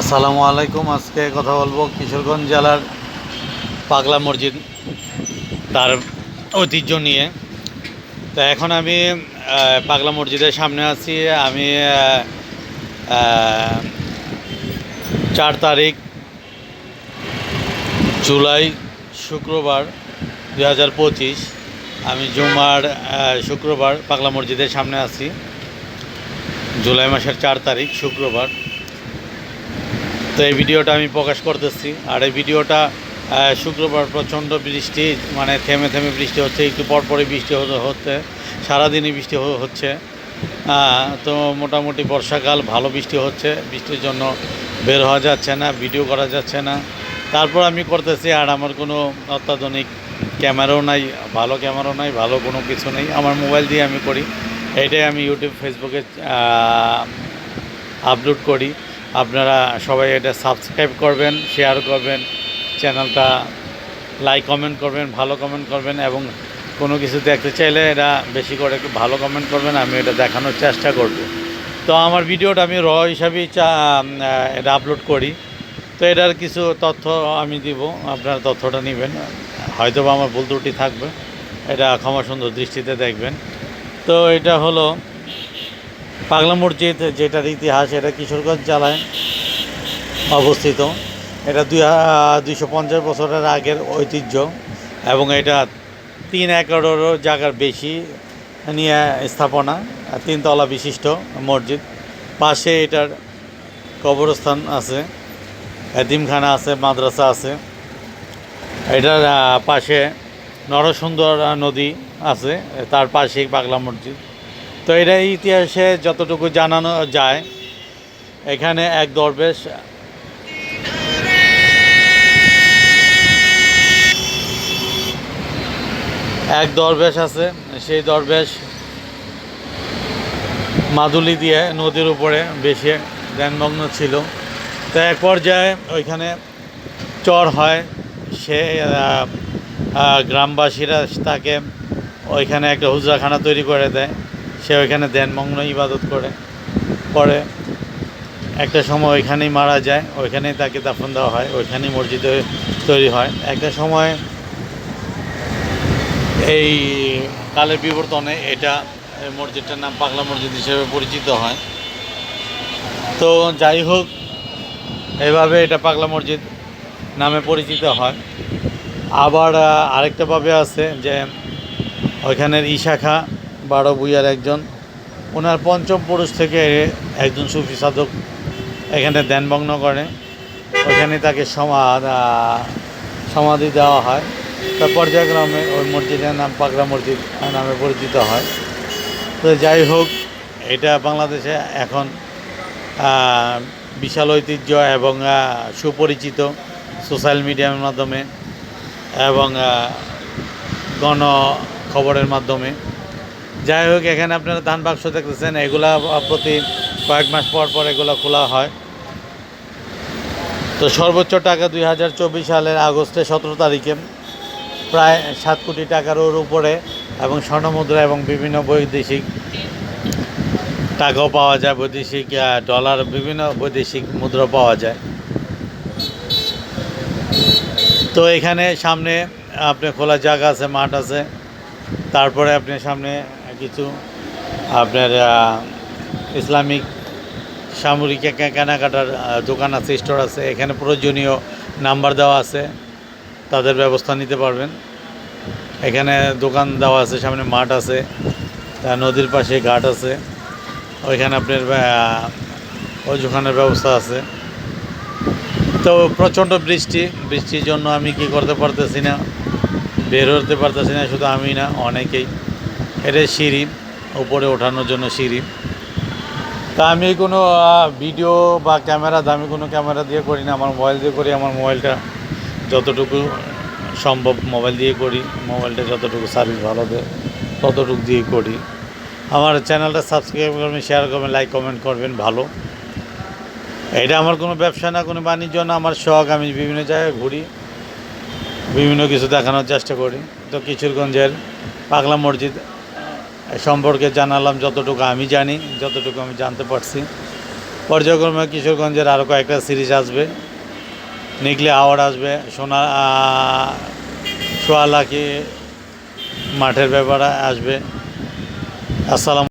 আসসালামু আলাইকুম, আজকে কথা বলব কিশোরগঞ্জ জেলার পাগলা মসজিদ, তার ঐতিহ্য নিয়ে। তো এখন আমি পাগলা মসজিদের সামনে আছি। আমি চার তারিখ, জুলাই শুক্রবার দুই হাজার পঁচিশ, আমি জুমার শুক্রবার পাগলা মসজিদের সামনে আছি। জুলাই মাসের চার তারিখ, শুক্রবার। তো এই ভিডিওটা আমি প্রকাশ করতেছি। আর এই ভিডিওটা শুক্রবার প্রচণ্ড বৃষ্টি মানে থেমে থেমে বৃষ্টি হচ্ছে, একটু পরপরই বৃষ্টি হতে হচ্ছে, সারাদিনই বৃষ্টি হচ্ছে। তো মোটামুটি বর্ষাকাল ভালো বৃষ্টি হচ্ছে, বৃষ্টির জন্য বের হওয়া যাচ্ছে না, ভিডিও করা যাচ্ছে না। তারপর আমি করতেছি, আর আমার কোনো অত্যাধুনিক ক্যামেরাও নাই, ভালো ক্যামেরাও নাই, ভালো কোনো কিছু নেই। আমার মোবাইল দিয়ে আমি করি এটাই আমি ইউটিউব ফেসবুকে আপলোড করি। আপনারা সবাই এটা সাবস্ক্রাইব করবেন শেয়ার করবেন চ্যানেলটা লাইক কমেন্ট করবেন, ভালো কমেন্ট করবেন এবং কোনো কিছু দেখতে চাইলে এটা বেশি করে একটু ভালো কমেন্ট করবেন, আমি এটা দেখানোর চেষ্টা করব। তো আমার ভিডিওটা আমি র হিসাবেই চা এটা আপলোড করি। তো এটার কিছু তথ্য আমি দিব, আপনারা তথ্যটা নেবেন। হয়তো বা আমার ভুল ত্রুটি থাকবে, এটা ক্ষমা সুন্দর দৃষ্টিতে দেখবেন। তো এটা হলো পাগলা মসজিদ, যেটার ইতিহাস, এটা কিশোরগঞ্জ জেলায় অবস্থিত। এটা দুই দুইশো পঞ্চাশ বছরের আগের ঐতিহ্য এবং এটা তিন একরেরও জায়গার বেশি নিয়ে স্থাপনা তিনতলা বিশিষ্ট মসজিদ। পাশে এটার কবরস্থান আছে, এতিমখানা আছে, মাদ্রাসা আছে। এটার পাশে নরসুন্দর নদী আছে, তার পাশেই পাগলা মসজিদ। তো এটা ইতিহাসে যতটুকু জানানো যায়, এখানে এক দরবেশ এক দরবেশ আছে, সেই দরবেশ মাদুলি দিয়ে নদীর উপরে বেশি ধ্যানমগ্ন ছিল। তো এক পর্যায়ে ওইখানে চর হয়, সে গ্রামবাসীরা তাকে ওইখানে একটা হুজরাখানা তৈরি করে দেয়। সে ওইখানে ধ্যানমগ্ন ইবাদত করে পরে একটা সময় ওইখানেই মারা যায় ওইখানেই তাকে দাফন দেওয়া হয় ওইখানেই মসজিদ তৈরি হয়। একটা সময় এই কালের বিবর্তনে এটা মসজিদটার নাম পাগলা মসজিদ হিসেবে পরিচিত হয়। তো যাই হোক এভাবে এটা পাগলা মসজিদ নামে পরিচিত হয়। আবার আহ, আরেকটাভাবে আছে যে ওইখানের ইশাখা বারো বুইয়ার একজন। ওনার পঞ্চম পুরুষ থেকে একজন সুফি সাধক এখানে ধ্যানভগ্ন করে। ওইখানে তাকে সমা সমাধি দেওয়া হয়। তা পর্যায়ক্রমে ওই মসজিদের নাম পাগলা মসজিদ নামে পরিচিত হয়। তো যাই হোক, এটা বাংলাদেশে এখন বিশাল ঐতিহ্য এবং সুপরিচিত সোশ্যাল মিডিয়ার মাধ্যমে এবং গণ খবরের মাধ্যমে। যাই হোক, এখানে আপনারা ধান বাক্স দেখতেছেন, এগুলা প্রতি কয়েক মাস পর পর এগুলো খোলা হয়। তো সর্বোচ্চ টাকা দুই হাজার চব্বিশ সালের আগস্টে সতেরো তারিখে প্রায় সাত কোটি টাকার ওর উপরে এবং স্বর্ণমুদ্রা এবং বিভিন্ন বৈদেশিক টাকাও পাওয়া যায়, বৈদেশিক ডলার বিভিন্ন বৈদেশিক মুদ্রা পাওয়া যায়। তো এখানে সামনে আপনি খোলা জায়গা আছে, মাঠ আছে। তারপরে আপনি সামনে কিছু আপনার ইসলামিক সামরিক কেনাকাটার দোকান আছে স্টোর আছে এখানে প্রয়োজনীয় নাম্বার দেওয়া আছে তাদের ব্যবস্থা নিতে পারবেন। এখানে দোকান দেওয়া আছে সামনে মাঠ আছে নদীর পাশে ঘাট আছে ওইখানে আপনার আহ, অজুখানের ব্যবস্থা আছে। তো প্রচণ্ড বৃষ্টি বৃষ্টির জন্য আমি কি করতে পারতেছি না বের হতে পারতেছি না শুধু আমি না অনেকেই। এটা সিঁড়ি, উপরে ওঠানোর জন্য সিঁড়ি। তা আমি কোনো ভিডিও বা ক্যামেরা দামি কোনো ক্যামেরা দিয়ে করি না, আমার মোবাইল দিয়ে করি, আমার মোবাইলটা যতটুকু সম্ভব মোবাইল দিয়ে করি, মোবাইলটা যতটুকু সার্ভিস ভালো দেয়, ততটুকু দিয়ে করি। আমার চ্যানেলটা সাবস্ক্রাইব করবেন শেয়ার করবেন লাইক কমেন্ট করবেন, ভালো। এটা আমার কোনো ব্যবসা না, কোনো বাণিজ্য না, আমার শখ, আমি বিভিন্ন জায়গায় ঘুরি, বিভিন্ন কিছু দেখানোর চেষ্টা করি। তো কিশোরগঞ্জের পাগলা মসজিদ সম্পর্কে জানালাম যতটুকু আমি জানি, যতটুকু আমি জানতে পারছি। পর্যায়ক্রমে কিশোরগঞ্জের আরও কয়েকটা সিরিজ আসবে। নিকলে আওয়ার আসবে, সোনা সোয়ালাকি মাঠের ব্যাপারে আসবে। আসসালাম